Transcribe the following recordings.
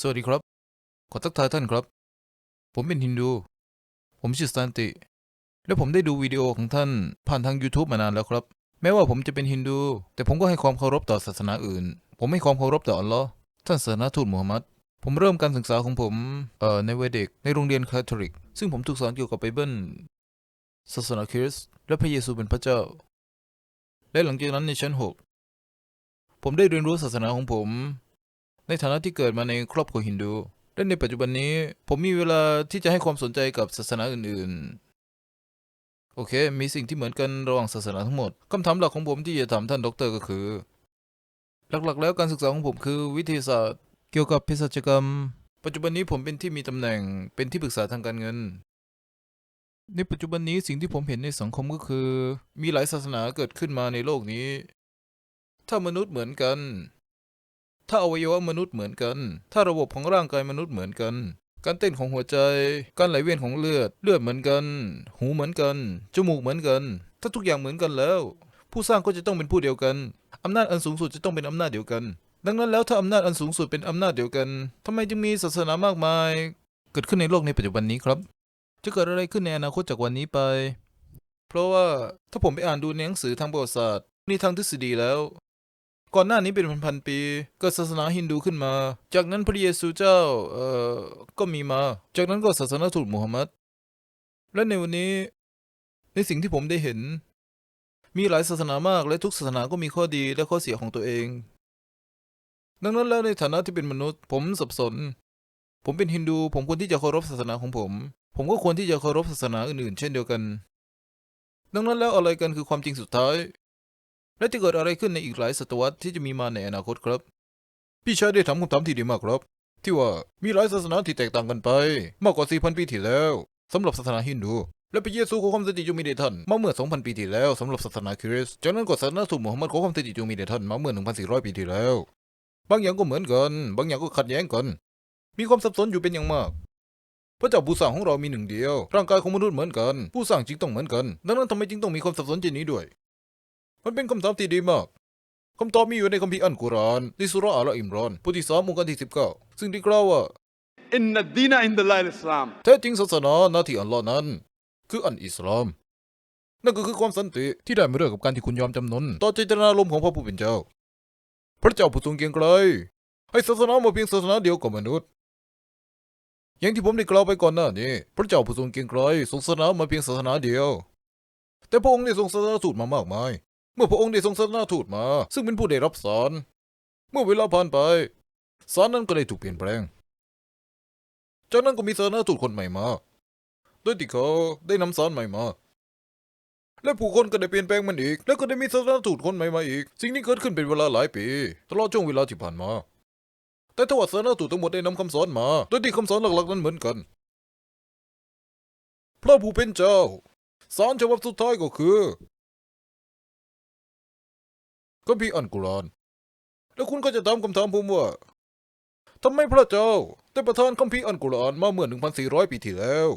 สวัสดีครับ ขอทักทายท่านครับ ผมเป็นฮินดู ผมชื่อสตันติ และผมได้ดูวิดีโอของท่านผ่านทาง YouTube มานานแล้วครับ แม้ว่าผมจะเป็นฮินดู แต่ผมก็ให้ความเคารพต่อศาสนาอื่น ผมให้ความเคารพต่ออัลลอฮ์ท่านศาสนาทูตมูฮัมมัด ผมเริ่มการศึกษาของผมเอ่อในวัยเด็กในโรงเรียนคาทอลิก ซึ่งผมถูกสอนเกี่ยวกับไบเบิลศาสนาคริสต์และพระเยซูเป็นพระเจ้า และหลังจากนั้นในชั้นหกผมได้เรียนรู้ศาสนาของผม ในฐานะที่เกิดมาในครอบครัวฮินดู และในปัจจุบันนี้ ผมมีเวลาที่จะให้ความสนใจกับศาสนาอื่นๆ โอเค มีสิ่งที่เหมือนกันระหว่างศาสนาทั้งหมดคำถามหลักของผมที่จะถามท่านดอกเตอรก็คือ หลักๆ แล้วการศึกษาของผมคือวิทยาศาสตร์ เกี่ยวกับเภสัชกรรม ปัจจุบันนี้ผมเป็นที่มีตำแหน่งเป็นที่ปรึกษาทางการเงิน ในปัจจุบันนี้สิ่งที่ผมเห็นในสังคมก็คือ มีหลายศาสนาเกิดขึ้นมาในโลกนี้ ถ้ามนุษย์เหมือนกัน ถ้าอวัยวะมนุษย์เหมือนกัน ถ้าระบบของร่างกายมนุษย์เหมือนกัน การเต้นของหัวใจ การไหลเวียนของเลือด เลือดเหมือนกัน หูเหมือนกัน จมูกเหมือนกัน ถ้าทุกอย่างเหมือนกันแล้ว ผู้สร้างก็จะต้องเป็นผู้เดียวกัน อำนาจอันสูงสุดจะต้องเป็นอำนาจเดียวกัน ดังนั้นแล้วถ้าอำนาจอันสูงสุดเป็นอำนาจเดียวกันทำไมจึงมีศาสนามากมาย เกิดขึ้นในโลกในปัจจุบันนี้ครับ จะเกิดอะไรขึ้นในอนาคตจากวันนี้ไป เพราะว่าถ้าผมไปอ่านดูในหนังสือทางประวัติศาสตร์นี่ทางทฤษฎีแล้ว ก่อนหน้านี้เป็นพันๆปีกิดศาสนาฮินดูขึ้นมา จากนั้นพระเยซูเจ้าเอ่อก็มีมา จากนั้นก็ศาสนาทูตมูฮัมหมัด และในวันนี้ ในสิ่งที่ผมได้เห็น มีหลายศาสนามากและทุกศาสนาก็มีข้อดีและข้อเสียของตัวเอง ดังนั้นแล้วในฐานะที่เป็นมนุษย์ ผมสับสน ผมเป็นฮินดู ผมควรที่จะเคารพศาสนาของผม ผมก็ควรที่จะเคารพศาสนาอื่นๆ เช่นเดียวกัน ดังนั้นแล้วอะไรกันคือความจริงสุดท้าย และจะเกิดอะไรขึ้นในอีกหลายศตวรรษที่จะมีมาในอนาคตครับ พี่ชายได้ถามคำถามที่ดีมากครับ ที่ว่ามีหลายศาสนาที่แตกต่างกันไป มากกว่า 4,000 ปีที่แล้วสำหรับศาสนาฮินดู และพระเยซูขอความสติจงมีแด่ท่านมาเมื่อ 2,000 ปีที่แล้วสำหรับศาสนาคริสต์จากนั้นก็ศาสนาทูตมูฮัมมัดขอความสติจงมีแด่ท่านมาเมื่อ 1,400 ปีที่แล้ว บางอย่างก็เหมือนกัน บางอย่างก็ขัดแย้งกัน มีความสับสนอยู่เป็นอย่างมากพระเจ้าผู้สร้างของเรามีหนึ่งเดียว ร่างกายของมนุษย์เหมือนกัน ผู้สร้างจึงต้องเหมือนกัน ดังนั้นทำไมจึงต้องมีความสับสนเช่นนี้ด้วย มันเป็นคำตอบที่ดีมากคำตอบมีอยู่ในคัมภีร์อัลกุรอานในสุราอัลอิมรอนบทที่สามองค์การที่สิบเก้าซึ่งได้กล่าวว่าอินนัดดีนอินดัลอิสลามแท้จริงศาสนาหน้าที่อัลลอฮ์นั้น คืออันอิสลามนั่นก็คือความสันติที่ได้มาเรื่กับการที่คุณยอมจำนนต่อเจตนารมณ์ของพระผู้เป็นเจ้า พระเจ้าผู้ทรงเกียงไกรให้ศาสนามาเพียงศาสนาเดียวกับมนุษย์ อย่างที่ผมได้กล่าวไปก่อนหน้านี้ พระเจ้าผู้ทรงเกียงไกรทรงศาสนามาเพียงศาสนาเดียว แต่พระองค์ได้ทรงศาสนาสูตรมามากมาย เมื่อพระองค์ได้ทรงสนาทูตมา ซึ่งเป็นผู้ได้รับสารเมื่อเวลาผ่านไปสารนั้นก็ได้ถูกเปลี่ยนแปลง จากนั้นก็มีสนาทูตคนใหม่มาโดยที่เขาได้นำสารใหม่มา และผู้คนก็ได้เปลี่ยนแปลงมันอีก แล้วก็ได้มีสนาทูตคนใหม่มาอีก สิ่งนี้เกิดขึ้นเป็นเวลาหลายปีตลอดช่วงเวลาที่ผ่านมา แต่ทว่าศาสนาทูตทั้งหมดได้นำคำสอนมา โดยที่คำสอนหลักๆนั้นเหมือนกัน พระผู้เป็นเจ้าสารฉบับสุดท้ายก็คือ กัมภีอันกุรอานแล้วคุณก็จะถามคำถามผมว่าทำไมพระเจ้าได้ประทานคัมภีร์อันกุรอานมาเมื่อ 1,400 ปีที่แล้ว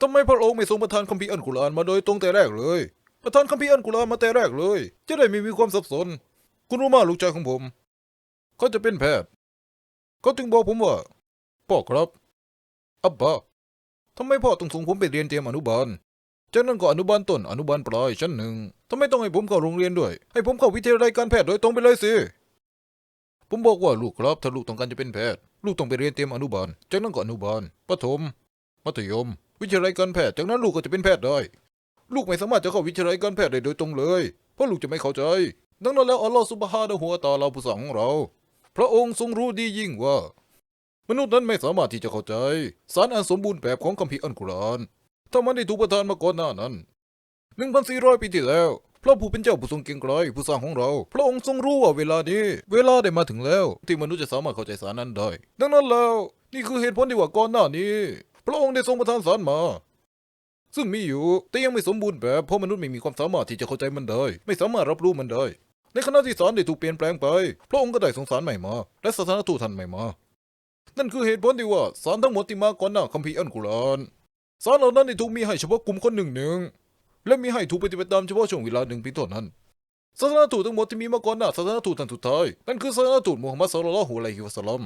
ทำไมพระองค์ไม่ทรงประทานคัมภีร์อันกุรอานมาโดยตรงแต่แรกเลย ประทานคัมภีร์อันกุรอานมาแต่แรกเลย จะได้ไม่มีความสับสน คุณรู้มาลูกชายของผม เขาจะเป็นแพทย์เขาจึงบอกผมว่าพ่อครับอับบาทำไมพ่อต้องส่งผมไปเรียนเตรียมอนุบาลจากนั้นก็อนุบาลต้นอนุบาลปลายชั้นหนึ่ง ทำไมต้องให้ผมเข้าโรงเรียนด้วย ให้ผมเข้าวิทยาลัยการแพทย์โดยตรงไปเลยสิ ผมบอกว่าลูกครับถ้าลูกต้องการจะเป็นแพทย์ ลูกต้องไปเรียนเตรียมอนุบาล จากนั้นก็อนุบาล ประถม มัธยม วิทยาลัยการแพทย์ จากนั้นลูกก็จะเป็นแพทย์ได้ ลูกไม่สามารถจะเข้าวิทยาลัยการแพทย์ได้โดยตรงเลย เพราะลูกจะไม่เข้าใจ ดังนั้นแล้วอัลลอฮฺซุบฮานะฮูวตะอาลาผู้สร้างของเรา พระองค์ทรงรู้ดียิ่งว่า มนุษย์นั้นไม่สามารถที่จะเข้าใจ สารอันสมบูรณ์แบบของคัมภีร์อัลกุรอานถ้ามันได้ถูกประทานมาก่อนหน้านั้น 1,400 ปีที่แล้วพระผู้เป็นเจ้าผู้ทรงเกรียงไกรผู้สร้างของเรา พระองค์ทรงรู้ว่าเวลานี้ เวลาได้มาถึงแล้ว ที่มนุษย์จะสามารถเข้าใจสารนั้นได้ ดังนั้นแล้ว นี่คือเหตุผลที่ว่าก่อนหน้านี้ พระองค์ได้ทรงประทานสารมา ซึ่งมีอยู่แต่ยังไม่สมบูรณ์แบบเพราะมนุษย์ไม่มีความสามารถที่จะเข้าใจมันได้ ไม่สามารถรับรู้มันได้ ในขณะที่สารได้ถูกเปลี่ยนแปลงไป พระองค์ก็ได้ทรงสารใหม่มาและศานทูตท่านใหม่มา นั่นคือเหตุผลที่ว่าสารทั้งหมดที่มาก่อนหน้าคัมภีร์อัลกุรอานสารเหล่านั้นได้ถูกมีให้เฉพาะกลุ่มคนหนึ่งหนึ่ง และมีให้ถูกปฏิบัติตามเฉพาะช่วงเวลาหนึ่งเพียงเท่านั้นศาสนาทูตทั้งหมดที่มีมาก่อนหน้าศาสนาทูตท่านสุดท้ายนั่นคือศาสนาทูตมูฮัมมัดศ็อลลัลฮุอะลัยฮิวะสัลลัม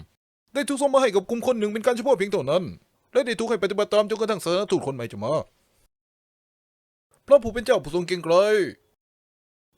ได้ถูกส่งมาให้กับกลุ่มคนหนึ่งเป็นการเฉพาะเพียงเท่านั้น และได้ถูกให้ปฏิบัติตามจนกระทั่งศาสนาทูตคนใหม่จะมาพระผู้เป็นเจ้าผู้ทรงเกรียงไกร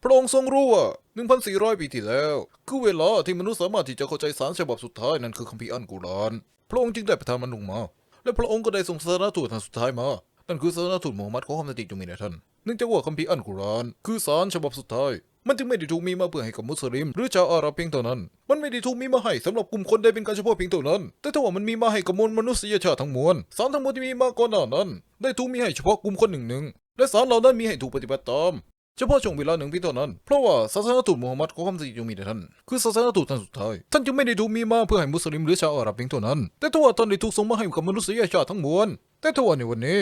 พระองค์ทรงรู้ว่า 1,400 ปีที่แล้ว คือเวลาที่มนุษย์สามารถที่จะเข้าใจสารฉบับสุดท้ายนั่นคือคัมภีร์อัลกุรอาน พระองค์จึงได้ประทานมันลงมา และพระองค์ก็ได้ส่งศาสนทูตท่านสุดท้ายมา นั่นคือศาสนทูตมูฮัมหมัดขอความสติจงมีแด่ท่านเนื่องจากว่าคัมภีร์อัลกุรอานคือสารฉบับสุดท้าย มันจึงไม่ได้ถูกมีมาเพื่อให้กับมุสลิม หรือชาวอาหรับเพียงเท่านั้น มันไม่ได้ถูกมีมาให้สำหรับกลุ่มคนใดเป็นการเฉพาะเพียงเท่านั้น แต่ถ้าว่ามันมีมาให้กับมวลมนุษยชาติทั้งมวลสารทั้งหมดที่มีมาก่อนหน้านั้น ได้ถูกมีให้เฉพาะกลุ่มคนหนึ่งหนึ่งและสารเหล่านั้นมีให้ถูกปฏิบัติตามเฉพาะช่วงเวลาหนึ่งเพียงเท่านั้น เพราะว่าศาสนทูตมูฮัมหมัดขอความสติจงมีแด่ท่าน คือศาสนทูตท่านสุดท้าย ท่านจึงไม่ได้ถูกมีมาเพื่อให้มุสลิมหรือชาวอาหรับเพียงเท่านั้น แต่ถ้าว่าท่านได้ถูกส่งมาให้กับมนุษยชาติทั้งมวล แต่ถ้าว่าในวันนี้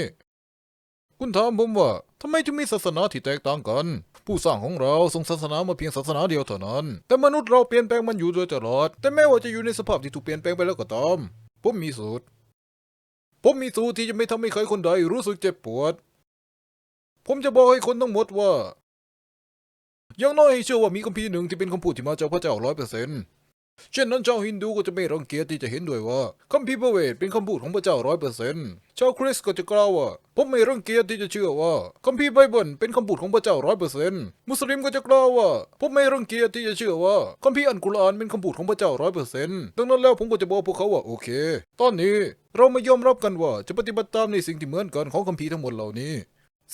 คุณถามผมว่าทำไมจึงมีศาสนาที่แตกต่างกัน ผู้สร้างของเราทรงศาสนามาเพียงศาสนาเดียวเท่านั้น แต่มนุษย์เราเปลี่ยนแปลงมันอยู่โดยตลอด แต่แม้ว่าจะอยู่ในสภาพที่ถูกเปลี่ยนแปลงไปแล้วก็ตามผมมีสูตร ผมมีสูตรที่จะไม่ทำให้ใครคนใดรู้สึกเจ็บปวด ผมจะบอกให้คนทั้งหมดว่าอย่างน้อยให้เชื่อว่ามีคัมภีร์หนึ่งที่เป็นคำพูดที่มาจากพระเจ้าร้อยเปอร์เซ็นต์ เช่นนั้นชาวฮินดูก็จะไม่รังเกียจที่จะเห็นด้วยว่าคัมภีร์พระเวทเป็นคำพูดของพระเจ้าร้อยเปอร์เซ็นต์ชาวคริสต์ก็จะกล่าวว่าผมไม่รังเกียจที่จะเชื่อว่าคัมภีร์ไบเบิลเป็นคำพูดของพระเจ้าร้อยเปอร์เซ็นต์มุสลิมก็จะกล่าวว่าผมไม่รังเกียจที่จะเชื่อว่าคัมภีร์อัลกุรอานเป็นคำพูดของพระเจ้าร้อยเปอร์เซ็นต์ดังนั้นแล้วผมก็จะบอกพวกเขาว่าโอเค ตอนนี้เรามายอมรับกันว่าจะปฏิบัติตามในสิ่งที่เหมือนกันของคัมภีร์ทั้งหมดเหล่านี้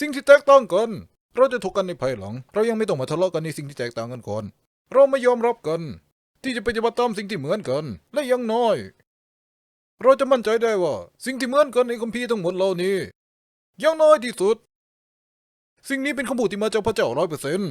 สิ่งที่แตกต่างกัน เราจะถกกันในภายหลัง เรายังไม่ต้องมาทะเลาะกันในสิ่งที่แตกต่างกันก่อน เราไม่ยอมรับกัน ที่จะปฏิบัติตามสิ่งที่เหมือนกัน และยังน้อย เราจะมั่นใจได้ว่า สิ่งที่เหมือนกันในคัมภีร์ทั้งหมดเหล่านี้ยังน้อยที่สุด สิ่งนี้เป็นคำพูดที่มาจากพระเจ้าร้อยเปอร์เซ็นต์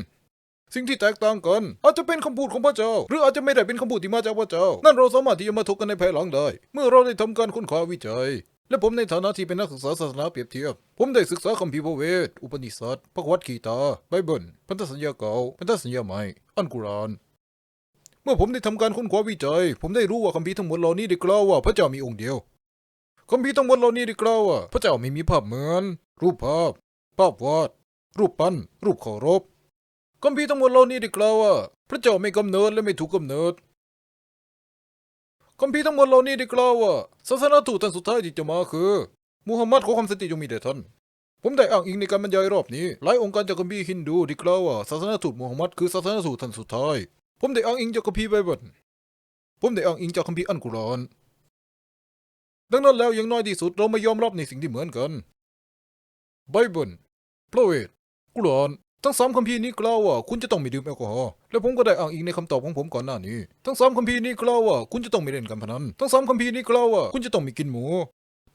สิ่งที่แตกต่างกัน อาจจะเป็นคำพูดของพระเจ้า หรืออาจจะไม่ได้เป็นคำพูดที่มาจากพระเจ้า นั่นเราสามารถที่จะมาถกกันในภายหลังได้ เมื่อเราได้ทำการค้นคว้าวิจัย และผมในฐานะที่เป็นนักศึกษาศาสนาเปรียบเทียบ ผมได้ศึกษาคัมภีร์พระเวท อุปนิษัทพระวัตคีตา ไบเบิล พันธสัญญาเก่า พันธสัญญาใหม่ อัลกุรอาน เมื่อผมได้ทำการค้นคว้าวิจัย ผมได้รู้ว่าคัมภีร์ทั้งหมดเหล่านี้ได้กล่าวว่าพระเจ้ามีองค์เดียวคัมภีร์ทั้งหมดเหล่านี้ได้กล่าวว่าพระเจ้าไม่มีภาพเหมือน รูปภาพ ภาพวาด รูปปั้น รูปเคารพคัมภีร์ทั้งหมดเหล่านี้ได้กล่าวว่า พระเจ้าไม่กำเนิดและไม่ถูกกำเนิดคัมภีร์ทั้งหมดเหล่านี้ได้กล่าวว่าศาสนาทูตท่านสุดท้ายที่จะมาคือมูฮัมหมัดขอความสติจงมีแด่ท่านผมได้อ้างอิงในการบรรยายรอบนี้ หลายองค์การจากคัมภีร์ฮินดูที่กล่าวว่าศาสนาทูตมูฮัมหมัดคือศาสนาทูตท่านสุดท้าย ผมได้อ้างอิงจากคัมภีร์ไบเบิลผมได้อ้างอิงจากคัมภีร์อัลกุรอานดังนั้นแล้วอย่างน้อยที่สุดเราไม่ยอมรับในสิ่งที่เหมือนกันไบเบิลพระเวทกุรอานทั้งสามคัมภีร์นี้กล่าวว่าคุณจะต้องไม่ดื่มแอลกอฮอล์และผมก็ได้อ้างอิงในคำตอบของผมก่อนหน้านี้ ทั้งสามคัมภีร์นี้กล่าวว่าคุณจะต้องไม่เล่นการพนันทั้งสามคัมภีร์นี้กล่าวว่าคุณจะต้องไม่กินหมู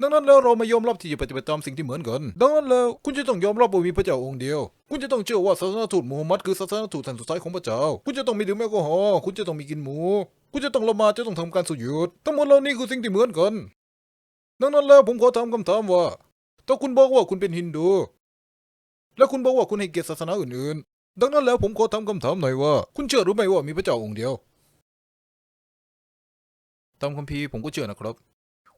ดังนั้นแล้วเราไม่ยอมรับที่จะปฏิบัติตามสิ่งที่เหมือนกัน ดังนั้นแล้วคุณจะต้องยอมรับว่ามีพระเจ้าองค์เดียว คุณจะต้องเชื่อว่าศาสนาทูตมูฮัมหมัดคือศาสนาทูตท่านสุดท้ายของพระเจ้า คุณจะต้องม่ดื่มแอลกอฮอล์คุณจะต้องม่กินหมู คุณจะต้องละหมาดจะต้องทำการสุญูดทั้งหมดเหล่านี้คือสิ่งที่เหมือนกัน ดังนั้นแล้วผมขอถามคำถามว่าถ้าคุณบอกว่าคุณเป็นฮินดู และคุณบอกว่าคุณให้เกียรติศาสนาอื่นๆ ดังนั้นแล้วผมขอถามคำถามหน่อยว่า คุณเชื่อหรือไม่ว่ามีพระเจ้าองค์เดียวตามคัมภีร์ผมก็เชื่อนะครับ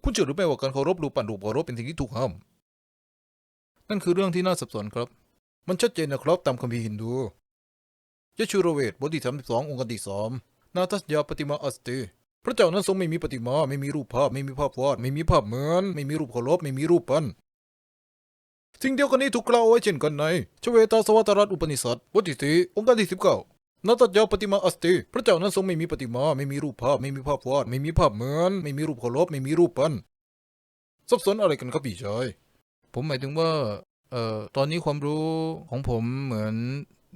คุณเชื่อหรือไม่ว่าการเคารพรูปปั้นรูปเคารพเป็นสิ่งที่ถูกห้ามนั่นคือเรื่องที่น่าสับสนครับ มันชัดเจนนะครับตามคัมภีร์ฮินดูยชูโรเวทบทที่สามสิบสององค์การที่สามนาทัสยาปฏิมาอัสเตพระเจ้านั้นทรงไม่มีปฏิมาไม่มีรูปภาพ ไม่มีภาพวาด ไม่มีภาพเหมือน ไม่มีรูปเคารพไม่มีรูปปั้นสิ่งเดียวกันนี้ถูกกล่าวไว้เช่นกันในชเวตาสวัตรัตอุปนิษัทบทที่สี่องค์การที่สิบเก้า นาตัดยาปฏิมาอัสติพระเจ้านั้นทรงไม่มีปฏิมา ไม่มีรูปภาพ ไม่มีภาพวาด ไม่มีภาพเหมือน ไม่มีรูปเคารพ ไม่มีรูปปั้นสับสนอะไรกันครับพี่ชาย ผมหมายถึงว่า เอ่อ ตอนนี้ความรู้ของผมเหมือน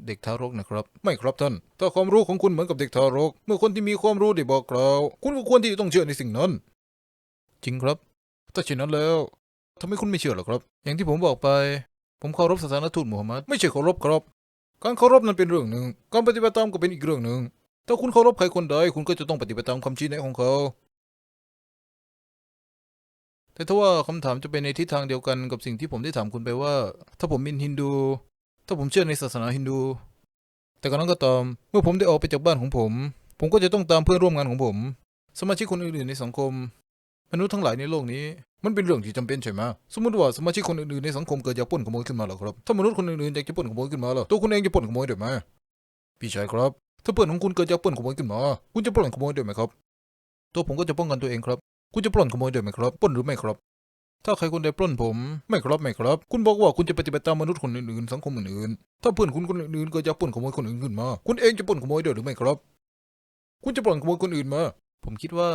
เด็กทารกนะครับ ไม่ครับท่าน ถ้าความรู้ของคุณเหมือนกับเด็กทารก เมื่อคนที่มีความรู้ได้บอกกล่าว คุณก็ควรที่จะต้องเชื่อในสิ่งนั้น จริงครับ ถ้าเช่นนั้นแล้วทำไมคุณไม่เชื่อหรอครับ อย่างที่ผมบอกไป ผมเคารพศาสนทูตมูฮัมหมัด ไม่ใช่เคารพครับ การเคารพนั้นเป็นเรื่องหนึ่ง การปฏิบัติตามก็เป็นอีกเรื่องหนึ่ง ถ้าคุณเคารพใครคนใด คุณก็จะต้องปฏิบัติตามคำชี้แนะของเขา แต่ถ้าว่าคำถามจะเป็นในทิศทางเดียวกันกับสิ่งที่ผมได้ถามคุณไปว่า ถ้าผมเป็นฮินดู ถ้าผมเชื่อในศาสนาฮินดู แต่ก็นั้นก็ตาม เมื่อผมได้ออกไปจากบ้านของผม ผมก็จะต้องตามเพื่อนร่วมงานของผม สมาชิกคนอื่นๆในสังคม มนุษย์ทั้งหลายในโลกนี้ มันเป็นเรื่องที่จำเป็นใช่ไหมสมมติว่าสมาชิกคนอื่นๆในสังคมเกิดอยากปล้นขโมยขึ้นมาหรอครับถ้ามนุษย์คนอื่นๆอยากจะปล้นขโมยขึ้นมาล่ะตัวคุณเองจะปล้นขโมยได้ไหมพี่ชายครับ ถ้าเพื่อนของคุณเกิดอยากปล้นขโมยขึ้นมา คุณจะปล้นขโมยได้ไหมครับ ตัวผมก็จะป้องกันตัวเองครับ คุณจะปล้นขโมยด้วยไหมครับปล้นหรือไม่ครับ ถ้าใครคนใดปล้นผม ไม่ครับไม่ครับ คุณบอกว่าคุณจะปฏิบัติตามมนุษย์คนอื่นๆสังคมอื่นๆถ้าเพื่อนคุณคนอื่นๆก็จะปล้นขโมยคนอื่นขึ้นมา คุณเองจะปล้นขโมยด้วยหรือไม่ครับ คุณจะปล้นขโมยคนอื่นมา ผมคิดว่า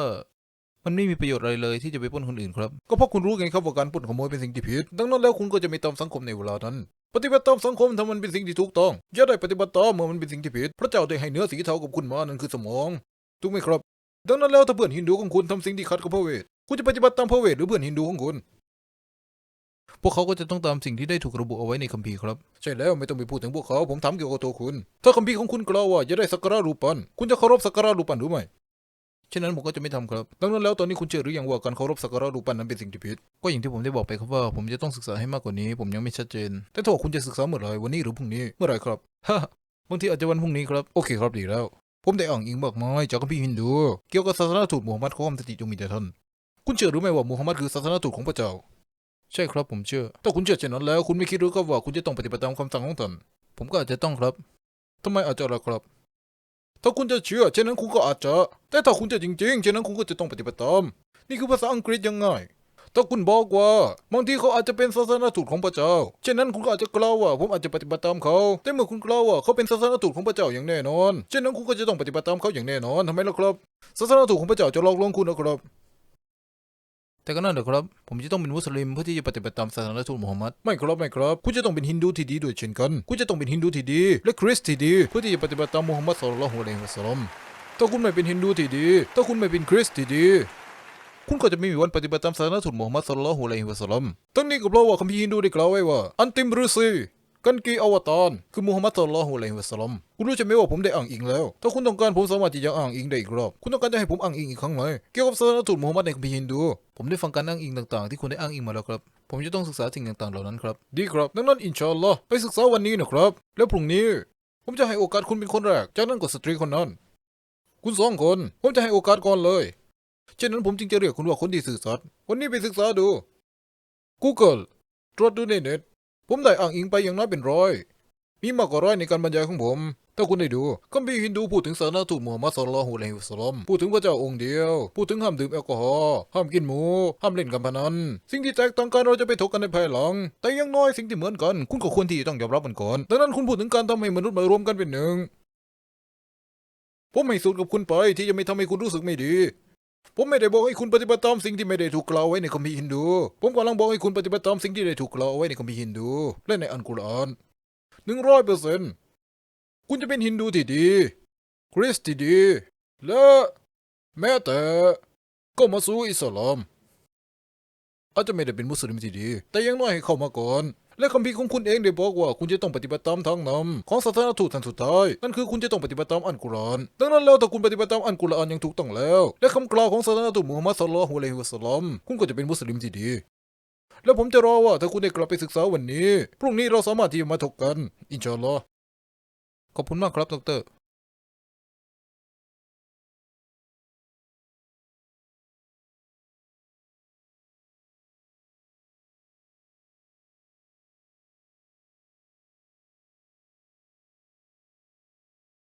มันไม่มีประโยชน์อะไรเลยที่จะไปปล้นคนอื่นครับ ก็เพราะคุณรู้ไงครับว่าการปล้นขโมยเป็นสิ่งที่ผิด ดังนั้นแล้วคุณก็จะไม่ตามสังคมในเวลานั้น ปฏิบัติตามสังคมถ้ามันเป็นสิ่งที่ถูกต้องอย่าได้ปฏิบัติตามเมื่อมันเป็นสิ่งที่ผิด พระเจ้าได้ให้เนื้อสีเทากับคุณมา นั่นคือสมองถูกไหมครับ ดังนั้นแล้วถ้าเพื่อนฮินดูของคุณทำสิ่งที่ขัดกับพระเวท คุณจะปฏิบัติตามพระเวทหรือเพื่อนฮินดูของคุณ พวกเขาก็จะต้องตามสิ่งที่ได้ถูกระบุเอาไว้ในคัมภีร์ครับ ใช่แล้วไม่ต้องไปพูดถึงพวกเขา ผมถามเกี่ยวกับตัวคุณ ถ้าคัมภีร์ของคุณกล่าวว่าอย่าได้สักการะรูปปั้นคุณจะเคารพสักการะรูปปั้นหรือไม่ ฉะนั้นผมก็จะไม่ทำครับ ดังนั้นแล้วตอนนี้คุณเชื่อหรือยังว่าการเคารพสักการะรูปปั้นนั้นเป็นสิ่งที่ผิด ก็อย่างที่ผมได้บอกไปครับว่าผมจะต้องศึกษาให้มากกว่านี้ ผมยังไม่ชัดเจน แต่ถ้าว่าคุณจะศึกษาเมื่อไหร่วันนี้หรือพรุ่งนี้ เมื่อไหร่ครับฮ่าบางทีอาจจะวันพรุ่งนี้ครับ โอเคครับดีแล้ว ผมได้อ่างอิงมากมายจากคัมภีร์ฮินดู เกี่ยวกับศาสนาทูตมูฮัมหมัดขอมสติจงมีแด่ท่าน คุณเชื่อหรือไม่ว่ามูฮัมหมัดคือศาสนาทูตของพระเจ้า ใช่ครับผมเชื่อ ถ้าคุณเชื่อเช่นนั้นแล้ว คุณไม่คิดหรือครับว่าคุณจะต้องปฏิบัติตามคำสั่งของท่าน ผมก็อาจจะต้องครับทำไมอาจจะล่ะครับ ถ้าคุณจะเชื่อเช่นนั้นคุณก็อาจจะ แต่ถ้าคุณจะจริงๆเช่นนั้นคุณก็จะต้องปฏิบัติตาม นี่คือภาษาอังกฤษยังไงถ้าคุณบอกว่าบางทีเขาอาจจะเป็นศาสนาทูตของพระเจ้า เช่นนั้นคุณก็อาจจะกล่าวว่าผมอาจจะปฏิบัติตามเขา แต่เมื่อคุณกล่าวว่าเขาเป็นศาสนาทูตของพระเจ้าอย่างแน่นอน เช่นนั้นคุณก็จะต้องปฏิบัติตามเขาอย่างแน่นอนทำไมล่ะครับ ศาสนาทูตของพระเจ้าจะหลอกลวงคุณนะครับ แต่ก็นั่นแหละครับ ผมจะต้องเป็นมุสลิมเพื่อที่จะปฏิบัติตามศาสนาทูตมูฮัมหมัดไม่ครับไม่ครับคุณจะต้องเป็นฮินดูที่ดีด้วยเช่นกันคุณจะต้องเป็นฮินดูที่ดีและคริสต์ที่ดีเพื่อที่จะปฏิบัติตามมูฮัมหมัดศ็อลลัลลอฮุอะลัยฮิวะซัลลัมถ้าคุณไม่เป็นฮินดูที่ดี ถ้าคุณไม่เป็นคริสต์ที่ดี คุณก็จะไม่มีวันปฏิบัติตามศาสนาทูตมูฮัมหมัดศ็อลลัลลอฮุอะลัยฮิวะซัลลัมทั้งนี้ก็เพราะว่าคัมภีร์ฮินดูได้กล่าวไว้ว่าอันติมฤาษี กันกีอวตารคือมูฮัมหมัดศ็อลลัลฮุอะลัยฮิวะซัลลัมคุณรู้ใช่ไหมว่าผมได้อ้างอิงแล้ว ถ้าคุณต้องการผมสามารถที่จะอ้างอิงได้อีกรอบ คุณต้องการจะให้ผมอ้างอิงอีกครั้งไหม เกี่ยวกับศาสนาทูตมูฮัมหมัดในคัมภีร์ฮินดู ผมได้ฟังการอ้างอิงต่างๆ ที่คุณได้อ้างอิงมาแล้วครับ ผมจะต้องศึกษาสิ่งต่างๆเหล่านั้นครับ ดีครับ ดังนั้นอินชาอัลลอฮ์ไปศึกษาวันนี้นะครับ แล้วพรุ่งนี้ ผมจะให้โอกาสคุณเป็นคนแรก จากนั้นก็สตรีคนนั้น คุณสองคน ผมจะให้โอกาสก่อนเลย เช่นนั้นผมจึงจะเรียกคุณว่าคนที่สื่อสัตย์วันนี้ไปศึกษาดู Google ตรวจดูในเน็ต ผมได้อ้างอิงไปอย่างน้อยเป็นร้อย มีมากกว่าร้อยในการบรรยายของผม ถ้าคุณได้ดูคัมภีร์ฮินดูพูดถึงศาสนาทูตมูฮัมมัดศ็อลลัลลอฮุอะลัยฮิวะซัลลัมพูดถึงพระเจ้าองค์เดียว พูดถึงห้ามดื่มแอลกอฮอล์ ห้ามกินหมู ห้ามเล่นการพนัน สิ่งที่แตกต่างกันเราจะไปถกกันในภายหลัง แต่อยังน้อยสิ่งที่เหมือนกัน คุณก็ควรที่จะต้องยอมรับมันก่อน ดังนั้นคุณพูดถึงการทำให้มนุษย์มารวมกันเป็นหนึ่ง ผมไม่สูดกับคุณไปที่จะไม่ทำให้คุณรู้สึกไม่ดี ผมไม่ได้บอกให้คุณปฏิบัติตามสิ่งที่ไม่ได้ถูกกล่าวไว้ในคัมภีร์ฮินดู ผมกำลังบอกให้คุณปฏิบัติตามสิ่งที่ได้ถูกกล่าวไว้ในคัมภีร์ฮินดู และในอัลกุรอานหนึ่งร้อยเปอร์เซ็นต์คุณจะเป็นฮินดูที่ดี คริสต์ที่ดี และแม้แต่ก็มาสู่อิสลามอาจจะไม่ได้เป็นมุสลิมที่ดี แต่ยังน้อยให้เข้ามาก่อน และคำพิของคุณเองได้บอกว่าคุณจะต้องปฏิบัติตามทางนำของศาสนาทูตท่านสุดท้าย นั่นคือคุณจะต้องปฏิบัติตามอัลกุรอานดังนั้นแล้วถ้าคุณปฏิบัติตามอัลกุรอานอย่างถูกต้องแล้ว และคำกล่าวของศาสนาทูตมูฮัมมัดสุลลัลฮุอะลัยฮิวะสัลลัมคุณก็จะเป็นมุสลิมที่ดี แล้วผมจะรอว่าถ้าคุณได้กลับไปศึกษาวันนี้ พรุ่งนี้เราสามารถที่จะมาถกกัน อินชาอัลลอฮ์ขอบคุณมากครับดอกเตอร